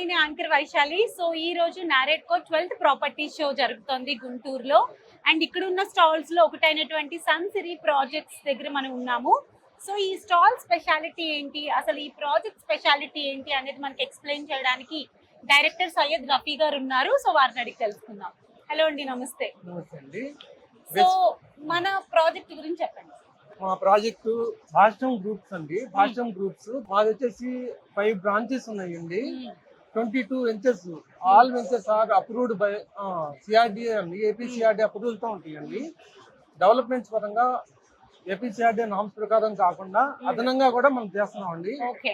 నేను anchor Vaishali. So ఈ రోజు నారేడ్కో ట్వెల్త్ ప్రాపర్టీ షో జరుగుతోంది గుంటూరులో. అండ్ ఇక్కడ ఉన్న స్టాల్స్లో ఒకటైనటువంటి సన్ సిరీ ప్రాజెక్ట్స్ దగ్గర మనం ఉన్నాము. సో ఈ స్టాల్ స్పెషాలిటీ ఏంటి? అసలు ఈ ప్రాజెక్ట్ స్పెషాలిటీ ఏంటి అనేది మనకి ఎక్స్ప్లెయిన్ చేయడానికి డైరెక్టర్ సయ్యద్ రఫీ గారు ఉన్నారు. సో వారిని అడిగి తెలుసుకుందాం. హలో అండి నమస్తే. సో మన ప్రాజెక్ట్ గురించి చెప్పండి. మా ప్రాజెక్టు భాష్యం గ్రూప్స్ అండి. భాష్యం గ్రూప్స్. మాది వచ్చేసి ఫైవ్ బ్రాంచెస్ ఉన్నాయండి. Twenty two ventures all ventures are approved by CRDA అండి. ఏపీ సిఆర్డి అప్రూవల్తో ఉంటాయండి. డెవలప్మెంట్స్ పరంగా ఏపీ సిఆర్డి నామ్స్ ప్రకారం కాకుండా అదనంగా కూడా మనం చేస్తున్నాం అండి ఓకే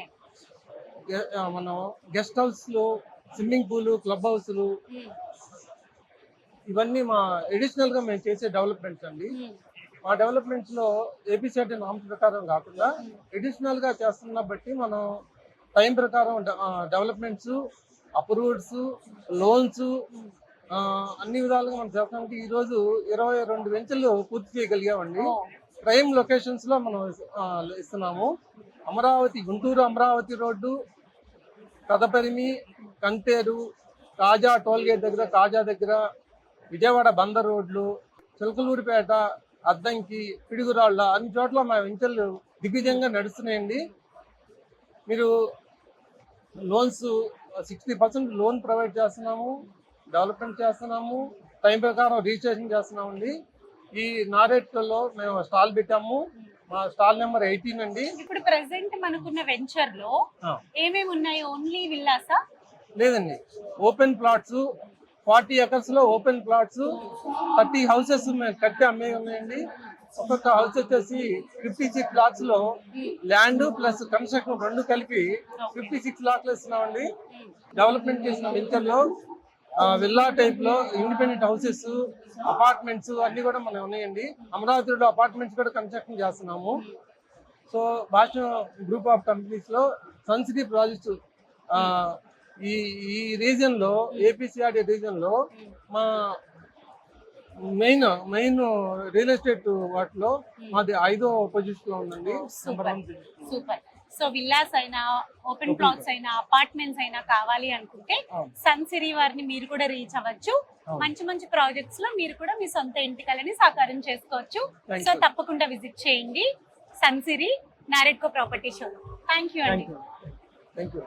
గె- ఆ, మనం గెస్ట్ హౌస్లు స్విమ్మింగ్ పూల్ క్లబ్ హౌస్లు ఇవన్నీ మా అడిషనల్గా మేము చేసే డెవలప్మెంట్స్ అండి. మా డెవలప్మెంట్స్లో ఏపీసీఆర్టీ నామ్స్ ప్రకారం కాకుండా అడిషనల్గా చేస్తున్న బట్టి మనం టైం ప్రకారం డెవలప్మెంట్స్ అప్రూవ్డ్స్ లోన్స్ అన్ని విధాలుగా మనం చేస్తానికి ఈ రోజు ఇరవై రెండు వెంచర్లు పూర్తి చేయగలిగామండి. ప్రైమ్ లొకేషన్స్లో మనం ఇస్తున్నాము. అమరావతి గుంటూరు అమరావతి రోడ్డు కదపరిమి కంటేరు కాజా టోల్గేట్ దగ్గర కాజా దగ్గర విజయవాడ బందర్ రోడ్లు చిలకలూరిపేట అద్దంకి పిడుగురాళ్ళ అన్ని చోట్ల మా వెంచర్లు దిగ్విజయంగా నడుస్తున్నాయండి. మీరు loans sixty percent loan provide చేస్తున్నాము డెవలప్మెంట్ చేస్తున్నాము టైం ప్రకారం రిజిస్ట్రేషన్ చేస్తున్నామండి. ఈ నారేట్లో మేము స్టాల్ పెట్టాము. మా స్టాల్ నెంబర్ ఎయిటీన్ అండి. ఇప్పుడు ప్రెసెంట్ మనకున్న వెంచర్లో. ఏమేమి ఉన్నాయి? ఓన్లీ విల్లాసా? లేదండి. ఓపెన్ ప్లాట్స్ ఫార్టీ ఎకర్స్లో ఓపెన్ ప్లాట్స్ థర్టీ హౌసెస్ మేము కట్టి అమ్మే ఉన్నాయండి. ఒక్కొక్క హౌస్ వచ్చేసి ఫిఫ్టీ సిక్స్ లాక్స్లో ల్యాండ్ ప్లస్ కన్స్ట్రక్షన్ రెండు కలిపి ఫిఫ్టీ సిక్స్ లాక్స్ ఇస్తున్నామండి. డెవలప్మెంట్ చేసిన వెంచర్లో విల్లా టైప్లో ఇండిపెండెంట్ హౌసెస్ అపార్ట్మెంట్స్ అన్ని కూడా మనం ఉన్నాయండి. అమరావతిలో అపార్ట్మెంట్స్ కూడా కన్స్ట్రక్షన్ చేస్తున్నాము. సో భాష గ్రూప్ ఆఫ్ కంపెనీస్లో సన్సిటీ ప్రాజెక్ట్స్ ఈ ఈ రీజన్లో ఏపీసీఆర్డీ రీజన్లో మా మెయిన్ మెయిన్ రియల్ ఎస్టేట్ వాటిలో మాది ఐదో పొజిషన్లో ఉందండి. సూపర్ సో విల్లాస్ అయినా ఓపెన్ ప్లాట్స్ అయినా అపార్ట్మెంట్స్ అయినా కావాలి అనుకుంటే. సన్ సిరీ వారిని మీరు కూడా రీచ్ అవ్వచ్చు. మంచి మంచి ప్రాజెక్ట్స్లో మీరు కూడా మీ సొంత ఇంటికలని సాకారం చేసుకోవచ్చు. సో. తప్పకుండా విజిట్ చేయండి. సన్ సిరీ NAREDCO property show thank you అండి థ్యాంక్ యూ